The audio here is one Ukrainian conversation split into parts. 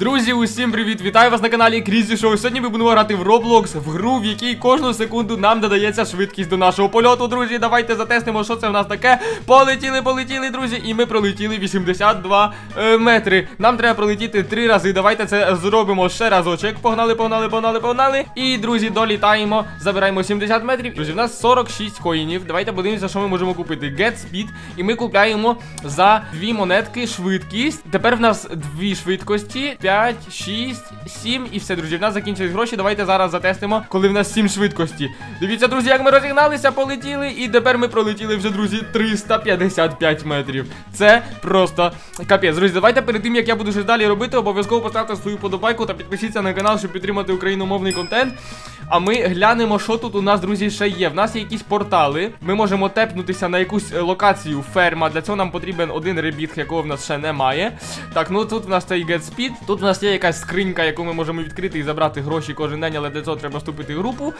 Друзі, усім привіт! Вітаю вас на каналі Крізі Шоу. Сьогодні ми будемо грати в Roblox, в гру, в якій кожну секунду нам додається швидкість до нашого польоту. Друзі, давайте затестимо, що це в нас таке. Полетіли, полетіли, друзі, і ми пролетіли 82 е, метри. Нам треба пролетіти три рази. Давайте це зробимо ще разочок. Погнали, погнали, погнали, погнали. І, друзі, долітаємо. Забираємо 70 метрів. Друзі, в нас 46 коїнів. Давайте подивимося, що ми можемо купити. Get Speed. І ми купляємо за дві монетки швидкість. Тепер в нас дві швидкості. 5, 6, 7 і все, друзі. В нас закінчились гроші. Давайте зараз затестимо, коли в нас 7 швидкості. Дивіться, друзі, як ми розігналися, полетіли. І тепер ми пролетіли вже, друзі, 355 метрів. Це просто капець. Друзі, давайте перед тим, як я буду щось далі робити, обов'язково поставте свою подобайку та підпишіться на канал, щоб підтримати україномовний контент. А ми глянемо, що тут у нас, друзі, ще є. В нас є якісь портали. Ми можемо тепнутися на якусь е, локацію ферма. Для цього нам потрібен один ребіт, якого в нас ще немає. Так, ну тут в нас цей Get. Тут в нас є якась скринька, яку ми можемо відкрити і забрати гроші кожен день, але для цього треба вступити в групу.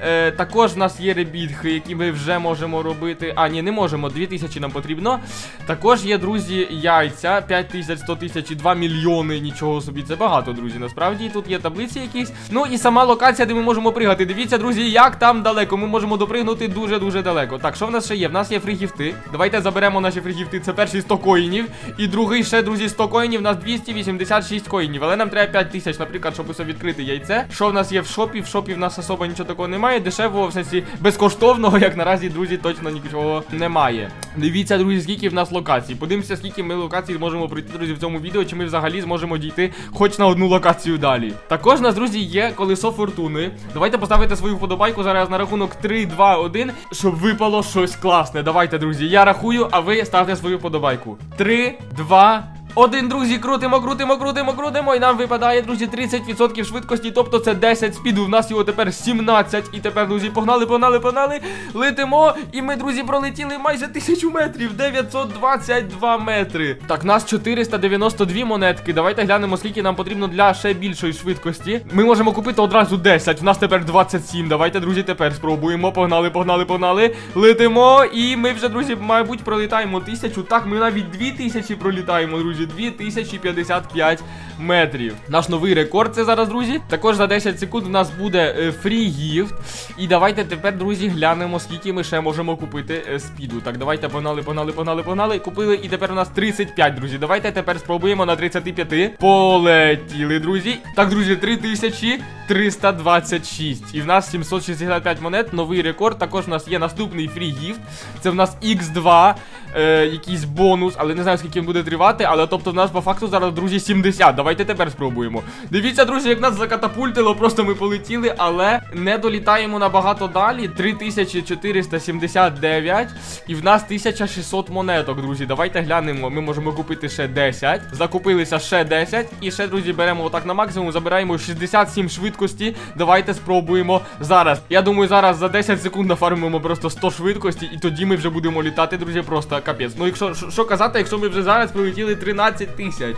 Е, також в нас є ребітхи, які ми вже можемо робити. А, ні, не можемо. 2000 нам потрібно. Також є, друзі, яйця. 5 тисяч, 100 тисяч і 2 мільйони. Нічого собі, це багато, друзі. Насправді тут є таблиці якісь. Ну і сама локація, де ми можемо пригати. Дивіться, друзі, як там далеко. Ми можемо допригнути дуже-дуже далеко. Так, що в нас ще є? В нас є фрігіфти. Давайте заберемо наші фрігіфти. Це перший 100 коїнів. І другий ще, друзі, 100 коїнів. У нас 286 коїнів. Але нам треба 5 тисяч, наприклад, щоб усе відкрити яйце. Що в нас є в шопі? В шопі в нас особо нічого такого немає. Дешевого, в сенсі безкоштовного, як наразі, друзі, точно нічого немає. Дивіться, друзі, скільки в нас локацій. Подивимося, скільки ми локацій зможемо пройти, друзі, в цьому відео, чи ми взагалі зможемо дійти хоч на одну локацію далі. Також у нас, друзі, є колесо фортуни. Давайте поставити свою вподобайку зараз на рахунок 3, 2, 1, щоб випало щось класне. Давайте, друзі. Я рахую, а ви ставте свою вподобайку. 3, 2, один, друзі, крутимо, крутимо, крутимо, крутимо. І нам випадає, друзі, 30% швидкості, тобто це 10 спіду. В нас його тепер 17. І тепер, друзі, погнали, погнали, погнали. Летимо. І ми, друзі, пролетіли майже 1000 метрів. 922 метри. Так, нас 492 монетки. Давайте глянемо, скільки нам потрібно для ще більшої швидкості. Ми можемо купити одразу 10. У нас тепер 27. Давайте, друзі, тепер спробуємо. Погнали, погнали, погнали. Летимо. І ми вже, друзі, мабуть, пролітаємо тисячу. Так, ми навіть 2000 пролітаємо, друзі. 2055 метрів. Наш новий рекорд це зараз, друзі. Також за 10 секунд у нас буде е, фрі гіфт. І давайте тепер, друзі, глянемо, скільки ми ще можемо купити е, спіду. Так, давайте погнали, погнали, погнали, погнали. Купили, і тепер у нас 35, друзі. Давайте тепер спробуємо на 35. Полетіли, друзі. Так, друзі, 3326. І в нас 765 монет. Новий рекорд. Також у нас є наступний фрі гіфт. Це в нас X2. Е, якийсь бонус, але не знаю, скільки він буде тривати. Але тобто в нас по факту зараз, друзі, 70. Давайте тепер спробуємо. Дивіться, друзі, як нас закатапультило, просто ми полетіли, але не долітаємо набагато далі. 3479. І в нас 1600 монеток, друзі. Давайте глянемо. Ми можемо купити ще 10. Закупилися ще 10. І ще, друзі, беремо отак на максимум. Забираємо 67 швидкості. Давайте спробуємо зараз. Я думаю, зараз за 10 секунд нафармимо просто 100 швидкості, і тоді ми вже будемо літати, друзі, просто капець. Ну, якщо що- казати, якщо ми вже зараз прилетіли 13 тисяч.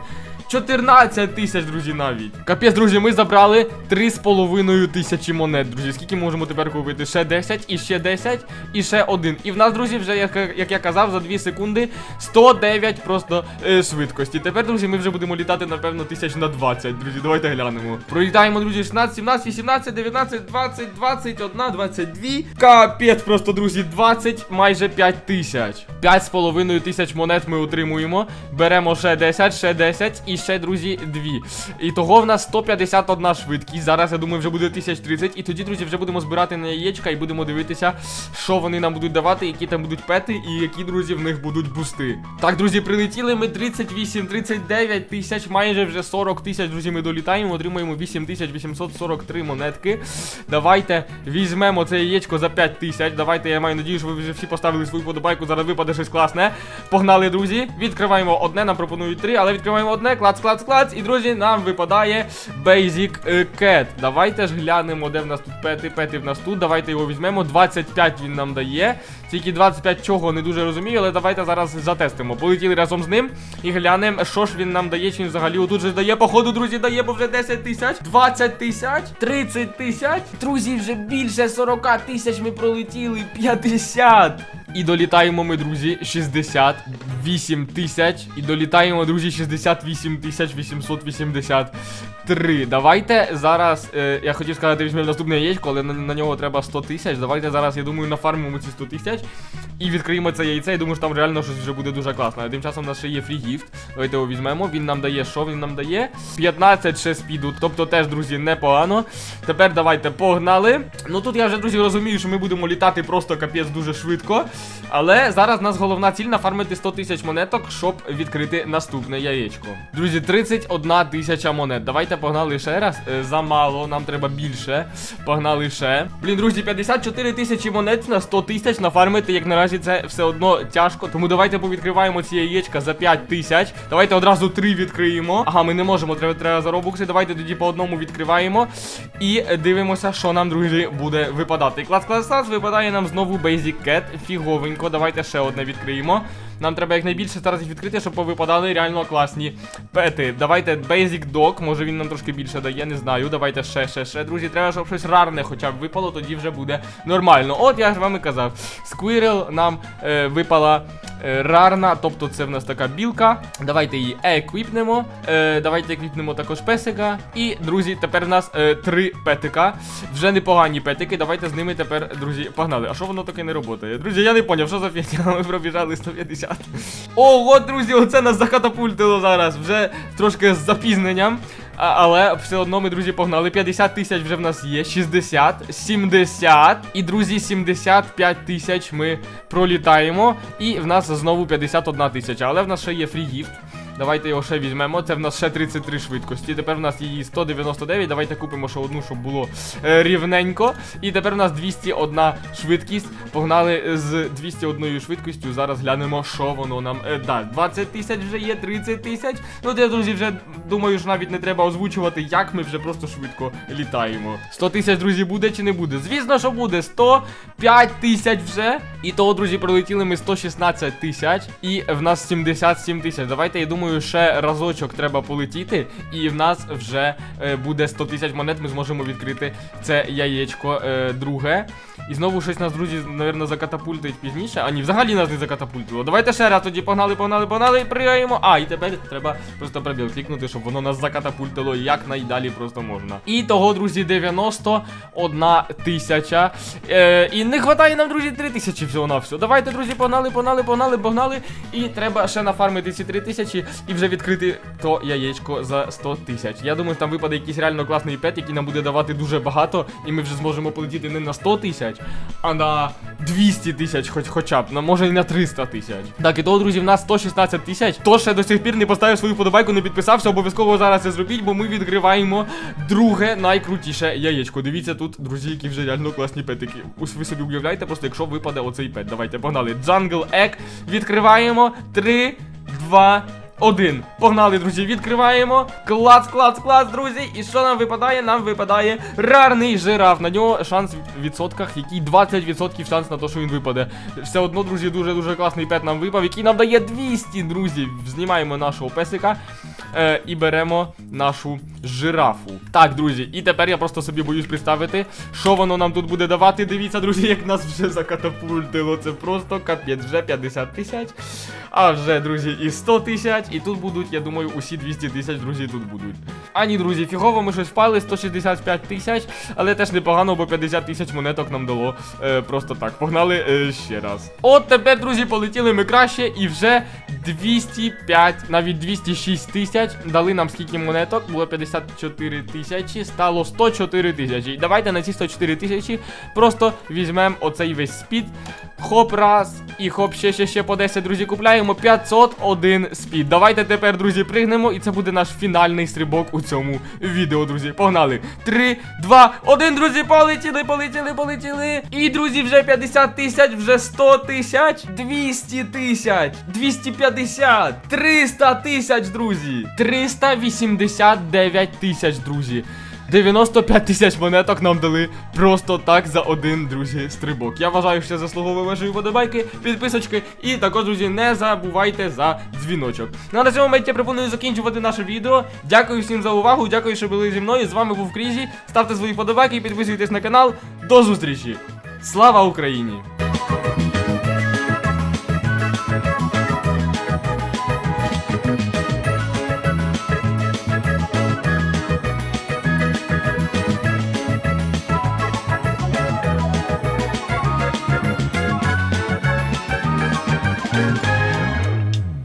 14 тисяч, друзі, навіть. Капець, друзі, ми забрали 3,5 тисячі монет, друзі. Скільки можемо тепер купити? Ще 10, і ще 10, і ще один. І в нас, друзі, вже, як, як я казав, за 2 секунди 109 просто е, швидкості. Тепер, друзі, ми вже будемо літати, напевно, тисяч на 20. Друзі, давайте глянемо. Пролітаємо, друзі, 16, 17, 18, 19, 20, 21, 22. Капець, просто, друзі, 20, майже 5 тисяч. 5,5 тисяч монет ми отримуємо. Беремо ще 10, ще 10 і ще, друзі, 2. І того в нас 151 швидкість. Зараз, я думаю, вже буде 1030. І тоді, друзі, вже будемо збирати на яєчка і будемо дивитися, що вони нам будуть давати, які там будуть пети, і які, друзі, в них будуть бусти. Так, друзі, прилетіли ми 38, 39 тисяч, майже вже 40 тисяч, друзі, ми долітаємо, отримуємо 8843 монетки. Давайте візьмемо це яєчко за 5 тисяч. Давайте, я маю надію, що ви вже всі поставили свою подобайку. Зараз випаде щось класне. Погнали, друзі. Відкриваємо одне, нам пропонують три, але відкриваємо одне, клац, клац, клац. І, друзі, нам випадає Basic е, Cat. Давайте ж глянемо, де в нас тут пети. Пети в нас тут. Давайте його візьмемо. 25 він нам дає. Тільки 25 чого не дуже розумію, але давайте зараз затестимо. Полетіли разом з ним і глянемо, що ж він нам дає, чи він взагалі отут же дає. Походу, друзі, дає, бо вже 10 тисяч, 20 тисяч, 30 тисяч. Друзі, вже більше 40 тисяч ми пролетіли. 50. І долітаємо ми, друзі, 68 тисяч. І долітаємо, друзі, 68 тисяч 883. Давайте зараз. Е, я хотів сказати, візьмемо наступне яєчко, але на, на нього треба 100 тисяч. Давайте зараз, я думаю, нафармимо ці 100 тисяч. І відкриємо це яйце. Я думаю, що там реально щось вже буде дуже класно. Тим часом у нас ще є фрі-гіфт. Давайте його візьмемо. Він нам дає, що він нам дає? 15 ще спіду. Тобто теж, друзі, непогано. Тепер давайте погнали. Ну тут я вже, друзі, розумію, що ми будемо літати просто капець дуже швидко. Але зараз у нас головна ціль нафармити 100 тисяч монеток, щоб відкрити наступне яєчко. Друзі, 31 тисяча монет. Давайте погнали ще раз. Е, Замало, нам треба більше. Погнали ще. Блін, друзі, 54 тисячі монет на 100 тисяч нафармити, як наразі це все одно тяжко. Тому давайте повідкриваємо ці яєчка за 5 тисяч. Давайте одразу три відкриємо. Ага, ми не можемо, треба, треба за. Давайте тоді по одному відкриваємо. І дивимося, що нам, друзі, буде випадати. Клас, клас, клас, випадає нам знову Basic Cat. Фіговенько. Давайте ще одне відкриємо. Нам треба якнайбільше зараз їх відкрити, щоб повипадали реально класні пети. Давайте Basic Dog, може він нам трошки більше дає, не знаю. Давайте ще, ще, ще. Друзі, треба, щоб щось рарне хоча б випало, тоді вже буде нормально. От я ж вам і казав. Squirrel нам е, випала рарна, тобто це в нас така білка. Давайте її еквіпнемо. Е, давайте еквіпнемо також песика. І, друзі, тепер в нас е, три петика. Вже непогані петики. Давайте з ними тепер, друзі, погнали. А що воно таке не працює? Друзі, я не поняв, що за фігня. Ми пробіжали 150. Ого, друзі, оце нас закатапультило зараз. Вже трошки з запізненням. Але все одно ми, друзі, погнали. 50 тисяч вже в нас є. 60, 70. І, друзі, 75 тисяч ми пролітаємо. І в нас знову 51 тисяча. Але в нас ще є фрі-гіфт. Давайте його ще візьмемо. Це в нас ще 33 швидкості. Тепер в нас її 199. Давайте купимо ще одну, щоб було е, рівненько. І тепер в нас 201 швидкість. Погнали з 201 швидкістю. Зараз глянемо, що воно нам е, дасть. 20 тисяч вже є, 30 тисяч. Ну, я, друзі, вже думаю, що навіть не треба озвучувати, як ми вже просто швидко літаємо. 100 тисяч, друзі, буде чи не буде? Звісно, що буде. 105 тисяч вже. І того, друзі, пролетіли ми 116 тисяч. І в нас 77 тисяч. Давайте, я думаю, ще разочок треба полетіти. І в нас вже е, буде 100 тисяч монет. Ми зможемо відкрити це яєчко е, друге. І знову щось нас, друзі, напевно, закатапультують пізніше. А ні, взагалі нас не закатапультило. Давайте ще раз тоді погнали, погнали, погнали, пригаємо. А, і тепер треба просто пробіл клікнути, щоб воно нас закатапультило як найдалі просто можна. І того, друзі, 91 тисяча. Е, і не вистачає нам, друзі, 3 тисячі всього на все. Давайте, друзі, погнали, погнали, погнали, погнали. І треба ще нафармити ці 3 тисячі і вже відкрити то яєчко за 100 тисяч. Я думаю, там випаде якийсь реально класний пет, який нам буде давати дуже багато, і ми вже зможемо полетіти не на 100 тисяч, а на 200 тисяч, хоч хоча б, на може і на 300 тисяч. Так, і того, друзі, в нас 116 тисяч. Хто ще до сих пір не поставив свою подобайку, не підписався, обов'язково зараз це зробіть, бо ми відкриваємо друге найкрутіше яєчко. Дивіться тут, друзі, які вже реально класні петики. Ось ви собі уявляєте, просто якщо випаде оцей пет. Давайте, погнали. Jungle Egg. Відкриваємо. 3, 2, один. Погнали, друзі, відкриваємо. Клац, клац, клац, друзі. І що нам випадає? Нам випадає рарний жираф. На нього шанс в відсотках, який 20% шанс на те, що він випаде. Все одно, друзі, дуже-дуже класний пет нам випав, який нам дає 200, друзі. Знімаємо нашого песика е, і беремо нашу жирафу. Так, друзі, і тепер я просто собі боюсь представити, що воно нам тут буде давати. Дивіться, друзі, як нас вже закатапультило. Це просто капець, вже 50 тисяч. А вже, друзі, і 100 тисяч. І тут будуть, я думаю, усі 200 тисяч, друзі, тут будуть. А ні, друзі, фігово ми щось впали, 165 тисяч, але теж непогано, бо 50 тисяч монеток нам дало е, просто так. Погнали е, ще раз. От тепер, друзі, полетіли ми краще і вже 205, навіть 206 тисяч. Дали нам скільки монеток, було 54 тисячі, стало 104 тисячі. Давайте на ці 104 тисячі просто візьмемо оцей весь спід. Хоп, раз, і хоп, ще, ще, ще по 10, друзі, купляємо 501 спід. Давайте тепер, друзі, пригнемо, і це буде наш фінальний стрибок у цьому відео, друзі. Погнали. 3, 2, 1, друзі, полетіли, полетіли, полетіли. І, друзі, вже 50 тисяч, вже 100 тисяч, 200 тисяч, 250, 300 тисяч, друзі. 389 тисяч, друзі. 95 тисяч монеток нам дали просто так за один, друзі, стрибок. Я вважаю, що заслуговує вашої подобайки, підписочки. І також, друзі, не забувайте за дзвіночок. Ну а на цьому моменті я пропоную закінчувати наше відео. Дякую всім за увагу, дякую, що були зі мною. З вами був Крізі. Ставте свої подобайки, підписуйтесь на канал. До зустрічі! Слава Україні!